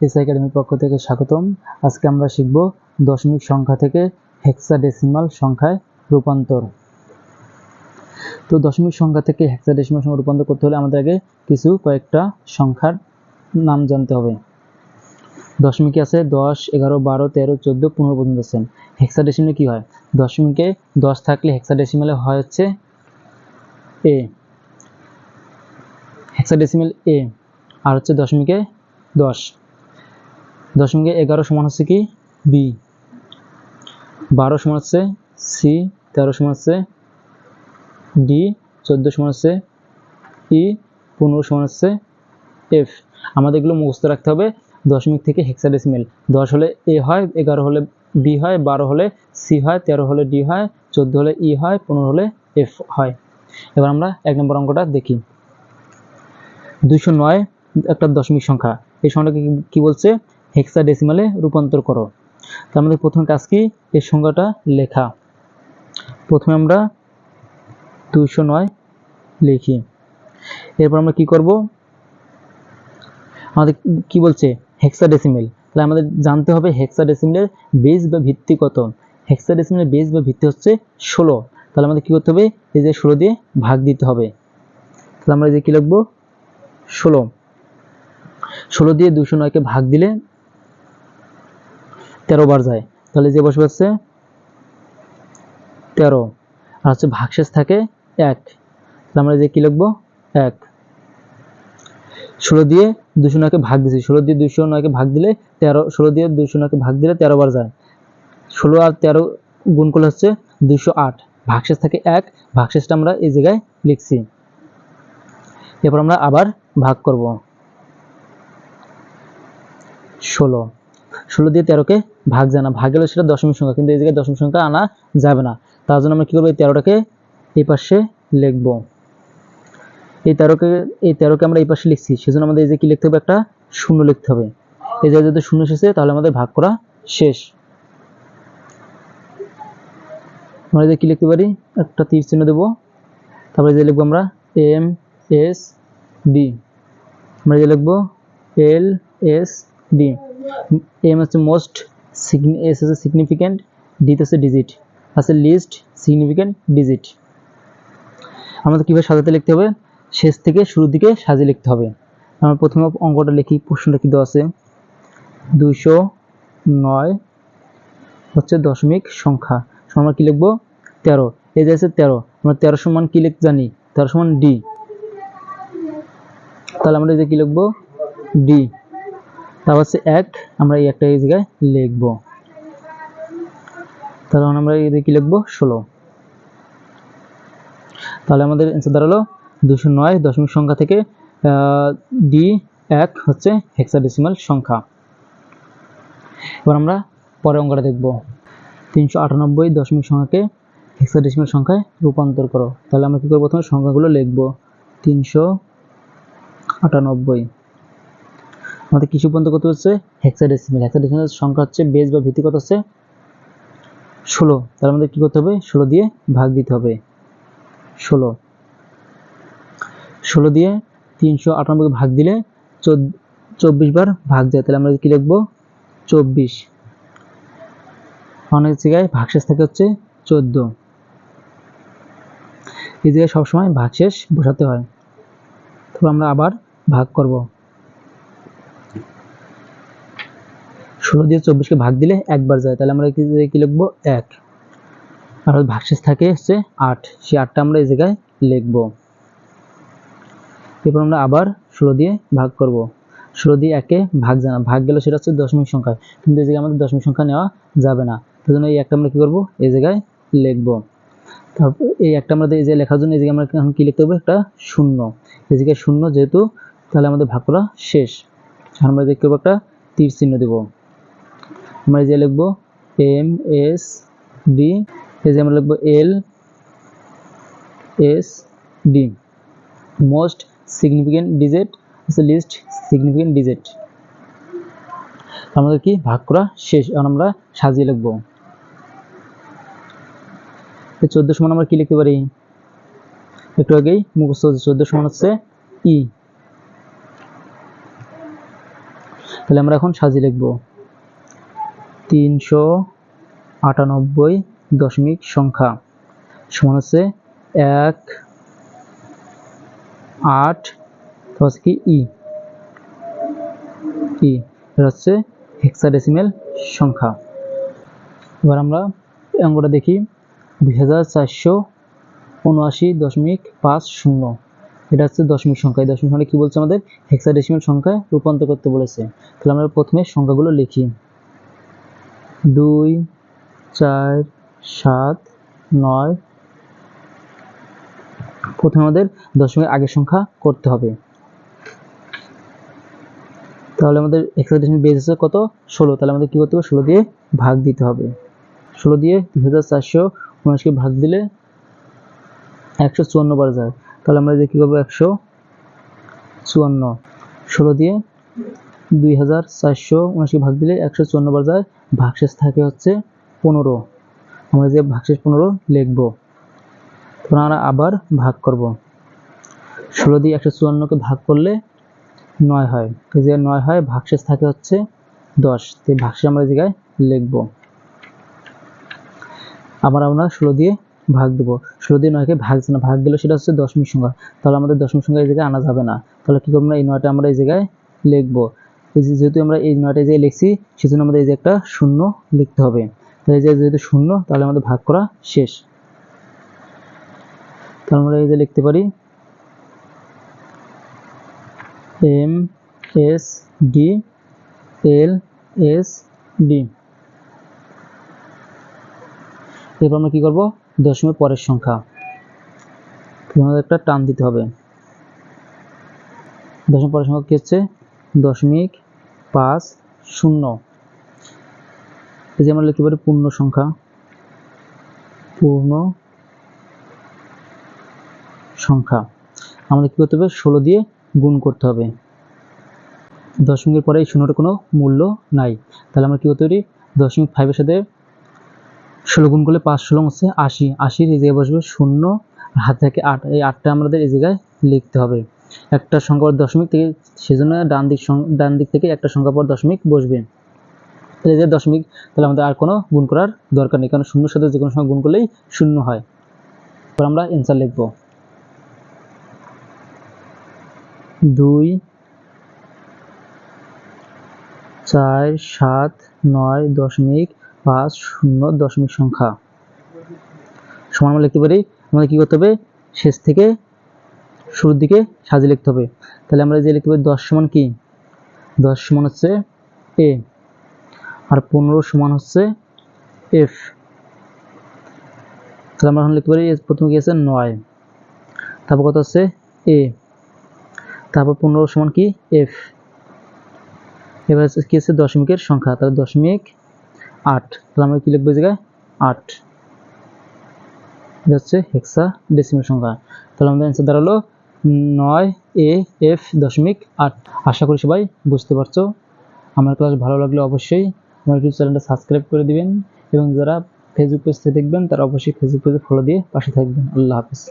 S একাডেমির পক্ষ থেকে স্বাগতম। আজকে আমরা শিখব দশমিক সংখ্যা থেকে হেক্সাডেসিমাল সংখ্যায় রূপান্তর। তো দশমিক সংখ্যা থেকে হেক্সাডেসিমাল সংখ্যা রূপান্তর করতে হলে আমাদের আগে কিছু কয়েকটা সংখ্যার নাম জানতে হবে। দশমিকে আছে দশ, এগারো, বারো, তেরো, চোদ্দ, পনেরো পর্যন্ত আছেন হেক্সাডেসিমালে কি হয়? দশমিকে দশ থাকলে হেক্সাডেসিমালে হয় হচ্ছে এ হেক্সাডেসিমাল এ আর হচ্ছে দশমিকে দশ। দশমিকে এগারো সমান হচ্ছে কি? বি বারো সমান হচ্ছে সি তেরো সমান হচ্ছে ডি চোদ্দ সমান হচ্ছে ই পনেরো সমান হচ্ছে এফ আমাদের এগুলো মুখস্থ রাখতে হবে দশমিক থেকে হেক্সাডেসিমেল দশ হলে এ হয়, এগারো হলে বি হয়, বারো হলে সি হয়, তেরো হলে ডি হয়, চোদ্দ হলে ই হয়, পনেরো হলে এফ হয়। এবার আমরা এক নম্বর অঙ্কটা দেখি। দুইশো নয় একটা দশমিক সংখ্যা। এই সংখ্যাটাকে কি- কি বলছে হেক্সাডেসিমালে রূপান্তর করো। তো আমাদের প্রথম কাজ কি? এই সংখ্যাটা লেখা। প্রথমে আমরা দুইশো নয় লিখি। এরপর আমরা কি করব? আমাদের কি বলছে? হেক্সা ডেসিমেল তাহলে আমাদের জানতে হবে হেক্সা ডেসিমেলের বেস বা ভিত্তি কত? হেক্সা ডেসিমেলের বেস বা ভিত্তি হচ্ছে ষোলো। তাহলে আমাদের কি করতে হবে? এই যে ষোলো দিয়ে ভাগ দিতে হবে। তাহলে আমরা এই যে কি লিখব? ষোলো। ষোলো দিয়ে দুশো নয়কে ভাগ দিলে তেরো বার যায়। তাহলে যে বসে পাচ্ছে তেরো। আর হচ্ছে ভাগশেষ থাকে এক। তাহলে আমরা এই যে কি লিখব? এক। ষোলো দিয়ে দুশো নয়কে ভাগ দিছি। ষোলো দিয়ে দুশো নয়কে ভাগ দিলে তেরো, ষোলো দিয়ে দুশো নয়কে ভাগ দিলে তেরো বার যায়। ষোলো আর তেরো গুণ করলে হচ্ছে দুশো আট। ভাগশেষ থাকে এক। ভাগশেষটা আমরা এই জায়গায় লিখছি। এরপর আমরা আবার ভাগ করব। ষোলো। ষোলো দিয়ে তেরোকে ভাগ যায় না। ভাগ গেলে সেটা দশমিক সংখ্যা, কিন্তু এই জায়গায় দশমিক সংখ্যা আনা যাবে না। তার জন্য আমরা কী করব? এই তেরোটাকে এই পাশে লিখব। এই তেরোকে এই তেরোকে আমরা এই পাশে লিখছি। সেজন্য আমাদের এই যে কি লিখতে হবে? একটা শূন্য লিখতে হবে। এই জায়গায় যদি শূন্য এসেছে, তাহলে আমাদের ভাগ করা শেষ। আমরা যে কি লিখতে পারি? একটা তীর চিহ্ন দেবো। তারপরে যে লিখব আমরা এম, এস, ডি। আমরা যে লিখব এল, এস, ডি। এম হচ্ছে মোস্ট এস হচ্ছে সিগনিফিক্যান্ট ডি হচ্ছে ডিজিট আছে লিস্ট সিগনিফিক্যান্ট ডিজিট আমাদের কীভাবে সাজাতে লিখতে হবে? শেষ থেকে শুরুর দিকে সাজিয়ে লিখতে হবে। আমরা প্রথমে অঙ্কটা লিখি, প্রশ্নটা কি দেওয়া আছে? দুইশো নয় হচ্ছে দশমিক সংখ্যা। আমরা কি লিখব? তেরো। এই যে আছে তেরো। আমরা তেরো সমান কি লিখ জানি? তেরো সমান ডি তাহলে আমরা এই যে কি লিখব? ডি তারপর হচ্ছে এক আমরা এই একটা এই জায়গায় লিখব। তাহলে আমরা এই যে কি লিখব? ষোলো। তাহলে আমাদের অ্যান্সার দাঁড়াল দুশো নয় দশমিক সংখ্যা থেকে ডি এক হচ্ছে হেক্সাডেসিমাল সংখ্যা। এবার আমরা পরের অঙ্কটা দেখব। তিনশো আটানব্বই দশমিক সংখ্যাকে হেক্সাডেসিমাল সংখ্যায় রূপান্তর করো। তাহলে আমরা কী করব? প্রথমে সংখ্যাগুলো লিখব। তিনশো আটানব্বই। আমাদের কিছু পর্যন্ত কত হচ্ছে? হেক্সাডেসিমাল হেক্সাডেসিমাল সংখ্যা হচ্ছে বেস বা ভিত্তি কত হচ্ছে? ষোলো। তাহলে আমাদের কী করতে হবে? ষোলো দিয়ে ভাগ দিতে হবে। ষোলো। ষোলো দিয়ে তিনশো আটানব্বই ভাগ দিলে চব্বিশ বার ভাগ যায়। তাহলে আমরা কি লিখব? চব্বিশ। অনেক জায়গায় ভাগশেষ থাকে হচ্ছে চোদ্দ। এই জায়গায় সবসময় ভাগশেষ বসাতে হয়। তারপর আমরা আবার ভাগ করব। ষোলো দিয়ে চব্বিশকে ভাগ দিলে একবার যায়, তাহলে আমরা কি লিখব? এক। আর ভাগশেষ থাকে হচ্ছে আট। সেই আটটা আমরা এই জায়গায় লিখব। এরপর আমরা আবার ষোলো দিয়ে ভাগ করব। ষোলো দিয়ে একে ভাগ জানা। ভাগ গেলে সেটা হচ্ছে দশমিক সংখ্যা। কিন্তু এই জায়গায় আমাদের দশমিক সংখ্যা নেওয়া যাবে না। তার জন্য এই একটা আমরা কী করব? এই জায়গায় লিখব। তারপর এই একটা আমরা এই যে লেখার জন্য এই জায়গায় আমরা এখন কী লিখতে হবে? একটা শূন্য। এই জায়গায় শূন্য যেহেতু, তাহলে আমাদের ভাগ করা শেষ। আমরা দেখতে একটা তীর চিহ্ন দেব। আমরা যে লিখব এম এস ডি, এই যে আমরা লিখব L S D. Most significant digit হচ্ছে লিস্ট সিগনিফিকেন্ট ডিজিট আমাদের কি ভাগ করা শেষ এখন আমরা সাজিয়ে লিখব। চোদ্দ সমান আমরা কি লিখতে পারি? একটু আগেই মুখস্থ চোদ্দ সমান হচ্ছে ই তাহলে আমরা এখন সাজিয়ে লিখব। তিনশো আটানব্বই দশমিক সংখ্যা। সমান হচ্ছে এক, আট হচ্ছে কি? ই। ই। এটা হচ্ছে হেক্সাডেসিমেল সংখ্যা। এবার আমরা অঙ্কটা দেখি। দুই হাজার চারশো উনআশি দশমিক পাঁচ শূন্য। এটা হচ্ছে দশমিক সংখ্যা। এই দশমিক সংখ্যা কি বলছে আমাদের? হেক্সাডেসিমেল সংখ্যায় রূপান্তর করতে বলেছে। তাহলে আমরা প্রথমে সংখ্যাগুলো লিখি। দুই, চার, সাত, নয়। প্রথমে আমাদের দশমিক আগের সংখ্যা করতে হবে। তাহলে আমাদের হেক্সাডেসিমেল বেস হচ্ছে কত? ষোলো। তাহলে আমাদের কি করতে হবে? ষোলো দিয়ে ভাগ দিতে হবে। ষোলো দিয়ে দুই হাজার চারশো উনআশিকে ভাগ দিলে একশো চুয়ান্ন বার যায়। তাহলে আমরা কী করব? একশো চুয়ান্ন। ষোলো দিয়ে দুই হাজার চারশো উনআশি ভাগ দিলে একশো চুয়ান্ন বার যায়। ভাগশেষ থাকে হচ্ছে পনেরো। আমরা যে ভাগশেষ পনেরো লিখব। আমরা আবার ভাগ করব। ষোলো দিয়ে একশো চুয়ান্নকে ভাগ করলে নয় হয়। এই যে নয় হয়, ভাগশেষ থাকে হচ্ছে দশ। তো ভাগশেষ আমরা জায়গায় লিখব। আবার আমরা ষোলো দিয়ে ভাগ দেবো। ষোলো দিয়ে নয়কে ভাগ না, ভাগ দিলে সেটা হচ্ছে দশমিক সংখ্যা। তাহলে আমাদের দশমিক সংখ্যা এই জায়গায় আনা যাবে না। তাহলে কী করব না, এই নয়টা আমরা এই জায়গায় লিখব। যেহেতু আমরা এই নয়টা জায়গায় লিখছি, সেজন্য আমাদের এই যে একটা শূন্য লিখতে হবে। এই যে যেহেতু শূন্য, তাহলে আমাদের ভাগ করা শেষ। তাহলে আমরা এই যে লিখতে পারি, M S D L S D. এরপর আমরা কি করব? দশমিক পরের সংখ্যা। আমাদের একটা টান দিতে হবে। দশমিক পরের সংখ্যা কি হচ্ছে? দশমিক পাঁচ শূন্য। এই যে আমরা লিখতে পারি পূর্ণ সংখ্যা। পূর্ণ সংখ্যা। আমাদের কি করতে হবে? ষোলো দিয়ে গুণ করতে হবে। দশমিকের পরে এই শূন্যটার কোনো মূল্য নাই। তাহলে আমরা কি করতে পারি? দশমিক ফাইভের সাথে ষোলো গুণ করলে পাঁচ ষোলো হচ্ছে আশি। আশির এই জায়গায় বসবে শূন্য আর হাত থেকে আট। এই আটটা আমাদের এই জায়গায় লিখতে হবে। একটা সংখ্যা দশমিক থেকে সেজন্য ডান দিক ডান দিক থেকে একটা সংখ্যা পর দশমিক বসবে। তাহলে যে দশমিক, তাহলে আমাদের আর কোনো গুণ করার দরকার নেই, কারণ শূন্যর সাথে যে কোনো সংখ্যা গুণ করলেই শূন্য হয়। এবার আমরা অ্যান্সার লিখব। দুই, চার, সাত, নয়, দশমিক, পাঁচ, শূন্য, দশমিক সংখ্যা। সমান আমরা লিখতে পারি, আমাদের কি করতে হবে? শেষ থেকে শুরুর দিকে সাজিয়ে লিখতে হবে। তাহলে আমরা যে লিখতে পারি দশ সমান কি? দশ সমান হচ্ছে এ আর পনেরো সমান হচ্ছে এফ তাহলে আমরা এখন লিখতে পারি প্রথমে কি আছে? নয়। তারপর কত হচ্ছে এ তারপর পনেরো সমান কি? এফ এবার কি আছে? দশমিকের সংখ্যা। তাহলে দশমিক আট। তাহলে আমরা কি লিখব জায়গায়? আট। এটা হচ্ছে হেক্সা ডেসিমেল সংখ্যা। তাহলে আমাদের অ্যান্সার দাঁড়াল নয় এ, এফ দশমিক আট। আশা করি সবাই বুঝতে পারছ। আমার ক্লাস ভালো লাগলে অবশ্যই আমার ইউটিউব চ্যানেলটা সাবস্ক্রাইব করে দিবেন এবং যারা ফেসবুক পেজতে দেখবেন, তারা অবশ্যই ফেসবুক পেজে ফলো দিয়ে পাশে থাকবেন। আল্লাহ হাফিজ।